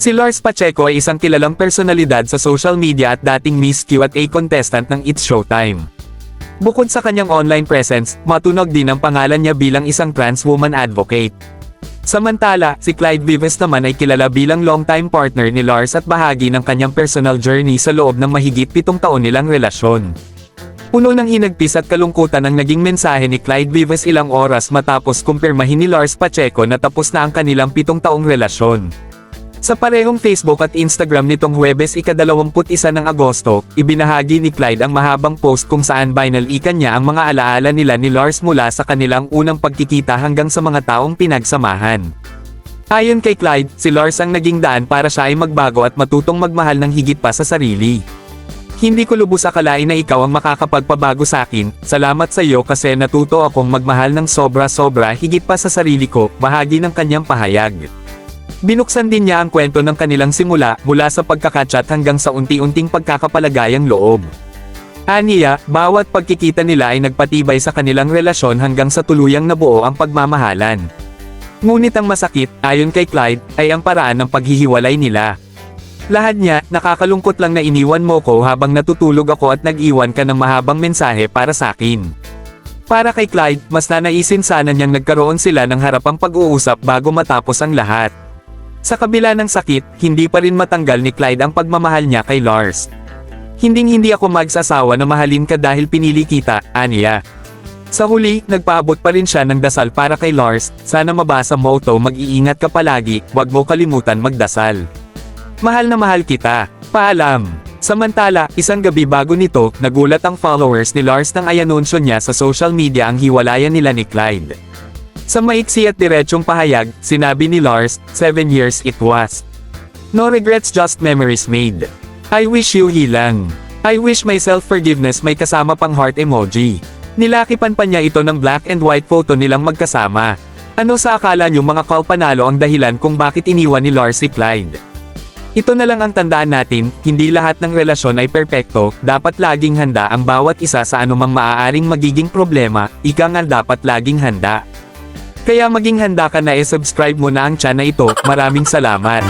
Si Lars Pacheco ay isang kilalang personalidad sa social media at dating Miss Q&A contestant ng It's Showtime. Bukod sa kanyang online presence, matunog din ang pangalan niya bilang isang trans woman advocate. Samantala, si Clyde Vives naman ay kilala bilang longtime partner ni Lars at bahagi ng kanyang personal journey sa loob ng mahigit pitong taon nilang relasyon. Puno ng hinagpis at kalungkutan ang naging mensahe ni Clyde Vives ilang oras matapos kumpirmahin ni Lars Pacheco na tapos na ang kanilang pitong taong relasyon. Sa parehong Facebook at Instagram nitong Huwebes ika-21 ng Agosto, ibinahagi ni Clyde ang mahabang post kung saan binalikan niya ang mga alaala nila ni Lars mula sa kanilang unang pagkikita hanggang sa mga taong pinagsamahan. Ayon kay Clyde, si Lars ang naging daan para siya ay magbago at matutong magmahal ng higit pa sa sarili. Hindi ko lubos akalain na ikaw ang makakapagpabago sa akin, salamat sa iyo kasi natuto akong magmahal ng sobra-sobra higit pa sa sarili ko, bahagi ng kanyang pahayag. Binuksan din niya ang kwento ng kanilang simula, mula sa pagkakachat hanggang sa unti-unting pagkakapalagayang loob. Aniya, bawat pagkikita nila ay nagpatibay sa kanilang relasyon hanggang sa tuluyang nabuo ang pagmamahalan. Ngunit ang masakit, ayon kay Clyde, ay ang paraan ng paghihiwalay nila. Lahat niya, nakakalungkot lang na iniwan mo ko habang natutulog ako at nag-iwan ka ng mahabang mensahe para sa akin. Para kay Clyde, mas nanaisin sana niyang nagkaroon sila ng harapang pag-uusap bago matapos ang lahat. Sa kabila ng sakit, hindi pa rin matanggal ni Clyde ang pagmamahal niya kay Lars. Hinding-hindi ako magsasawa na mahalin ka dahil pinili kita, aniya. Sa huli, nagpaabot pa rin siya ng dasal para kay Lars, sana mabasa mo to mag-iingat ka palagi, wag mo kalimutan magdasal. Mahal na mahal kita. Paalam. Samantala, isang gabi bago nito, nagulat ang followers ni Lars nang ayanunsyo niya sa social media ang hiwalayan nila ni Clyde. Sa maiksi at diretsyong pahayag, sinabi ni Lars, 7 years it was. No regrets just memories made. I wish you hilang. I wish myself forgiveness may kasama pang heart emoji. Nilakipan pa niya ito ng black and white photo nilang magkasama. Ano sa akala niyo mga kalpanalo ang dahilan kung bakit iniwan ni Lars si Clyde? Ito na lang ang tandaan natin, hindi lahat ng relasyon ay perpekto, dapat laging handa ang bawat isa sa anumang maaaring magiging problema, ika nga dapat laging handa. Kaya maging handa ka na e-subscribe mo na ang channel ito, maraming salamat.